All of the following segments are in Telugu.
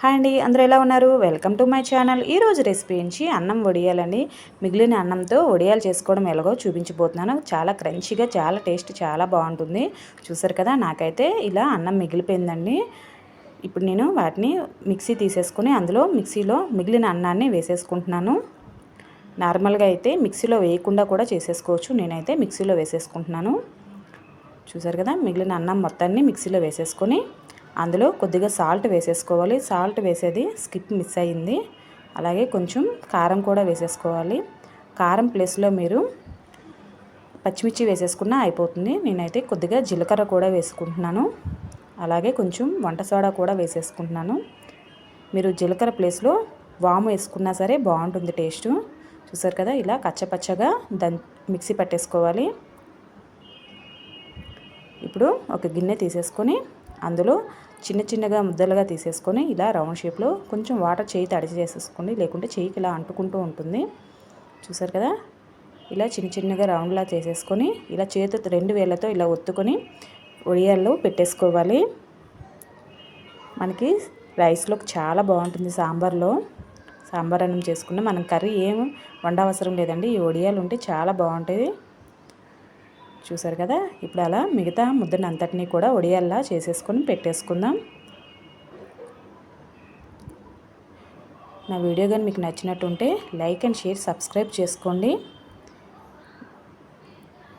హాయ్ అండి అందరూ ఎలా ఉన్నారు? Welcome to my channel. ఈరోజు రెసిపీ నుంచి అన్నం వడియాలండి. మిగిలిన అన్నంతో వడియాలు చేసుకోవడం ఎలాగో చూపించబోతున్నాను. చాలా క్రంచిగా చాలా టేస్ట్ చాలా బాగుంటుంది. చూసారు కదా నాకైతే ఇలా అన్నం మిగిలిపోయిందండి. ఇప్పుడు నేను వాటిని మిక్సీ తీసేసుకుని అందులో మిక్సీలో మిగిలిన అన్నాన్ని వేసేసుకుంటున్నాను. నార్మల్గా అయితే మిక్సీలో వేయకుండా కూడా చేసేసుకోవచ్చు. నేనైతే మిక్సీలో వేసేసుకుంటున్నాను. చూసారు కదా మిగిలిన అన్నం మొత్తాన్ని మిక్సీలో వేసేసుకొని అందులో కొద్దిగా సాల్ట్ వేసేసుకోవాలి. సాల్ట్ వేసేది స్కిప్ మిస్ అయింది. అలాగే కొంచెం కారం కూడా వేసేసుకోవాలి. కారం ప్లేస్లో మీరు పచ్చిమిర్చి వేసేసుకున్నా అయిపోతుంది. నేనైతే కొద్దిగా జీలకర్ర కూడా వేసుకుంటున్నాను. అలాగే కొంచెం వంట సోడా కూడా వేసేసుకుంటున్నాను. మీరు జీలకర్ర ప్లేస్లో వాము వేసుకున్నా సరే బాగుంటుంది టేస్ట్. చూసారు కదా ఇలా కచ్చపచ్చగా దన్ మిక్సీ పట్టేసుకోవాలి. ఇప్పుడు ఒక గిన్నె తీసేసుకొని అందులో చిన్న చిన్నగా ముద్దలుగా తీసేసుకొని ఇలా రౌండ్ షేప్లో కొంచెం వాటర్ చేయి తడిచి చేసేసుకోండి. లేకుంటే చేయికి ఇలా అంటుకుంటూ ఉంటుంది. చూసారు కదా? ఇలా చిన్న చిన్నగా రౌండ్లా చేసేసుకొని ఇలా చేతి రెండు వేళ్ళతో ఇలా ఒత్తుకొని ఒడియాల్లో పెట్టేసుకోవాలి. మనకి రైస్లో చాలా బాగుంటుంది సాంబార్లో. సాంబార్ అన్నం చేసుకున్న మనం కర్రీ ఏం వండవసరం లేదండి. ఈ ఒడియాలు ఉంటే చాలా బాగుంటుంది చూసారు కదా? ఇప్పుడు అలా మిగతా ముద్దను అంతటినీ కూడా ఒడియల్లా చేసేసుకొని పెట్టేసుకుందాం. నా వీడియో కానీ మీకు నచ్చినట్టుంటే లైక్ అండ్ షేర్ సబ్స్క్రైబ్ చేసుకోండి.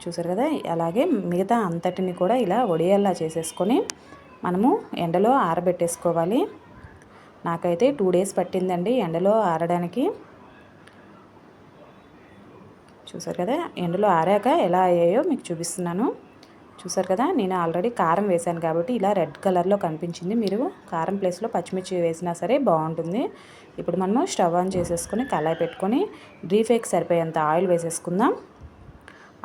చూసారు కదా? అలాగే మిగతా అంతటిని కూడా ఇలా ఒడియల్లా చేసేసుకొని మనము ఎండలో ఆరబెట్టేసుకోవాలి. నాకైతే టూ డేస్ పట్టిందండి ఎండలో ఆరడానికి. చూసారు కదా ఎండలో ఆరాక ఎలా అయ్యాయో మీకు చూపిస్తున్నాను. చూసారు కదా నేను ఆల్రెడీ కారం వేశాను కాబట్టి ఇలా రెడ్ కలర్లో కనిపించింది. మీరు కారం ప్లేస్లో పచ్చిమిర్చి వేసినా సరే బాగుంటుంది. ఇప్పుడు మనము స్టవ్ ఆన్ చేసేసుకొని కళాయి పెట్టుకొని డ్రీఫేక్ సరిపోయేంత ఆయిల్ వేసేసుకుందాం.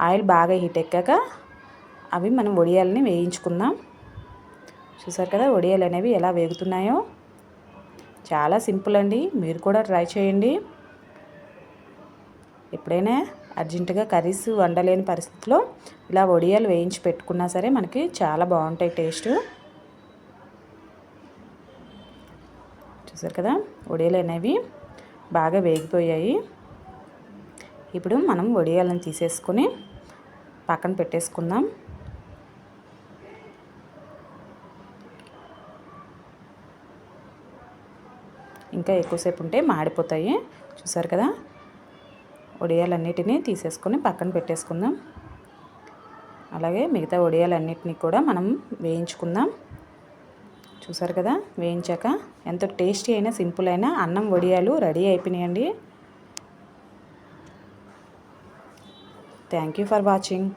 ఆయిల్ బాగా హీట్ ఎక్కాక అవి మనం వడియాలని వేయించుకుందాం. చూసారు కదా వడియాలు అనేవి ఎలా వేగుతున్నాయో. చాలా సింపుల్ అండి మీరు కూడా ట్రై చేయండి. ఎప్పుడైనా అర్జెంటుగా కర్రీస్ వండలేని పరిస్థితిలో ఇలా వడియాలు వేయించి పెట్టుకున్నా సరే మనకి చాలా బాగుంటాయి టేస్ట్. చూసారు కదా? వడియాలు అనేవి బాగా వేగిపోయాయి. ఇప్పుడు మనం వడియాలను తీసేసుకొని పక్కన పెట్టేసుకుందాం. ఇంకా ఎక్కువసేపు ఉంటే మాడిపోతాయి. చూసారు కదా? వడియాలన్నిటినీ తీసేసుకొని పక్కన పెట్టేసుకుందాం. అలాగే మిగతా వడియాలన్నిటినీ కూడా మనం వేయించుకుందాం. చూసారు కదా? వేయించాక ఎంతో టేస్టీ అయినా సింపుల్ అయినా అన్నం వడియాలు రెడీ అయిపోయినాయండి. Thank you for watching.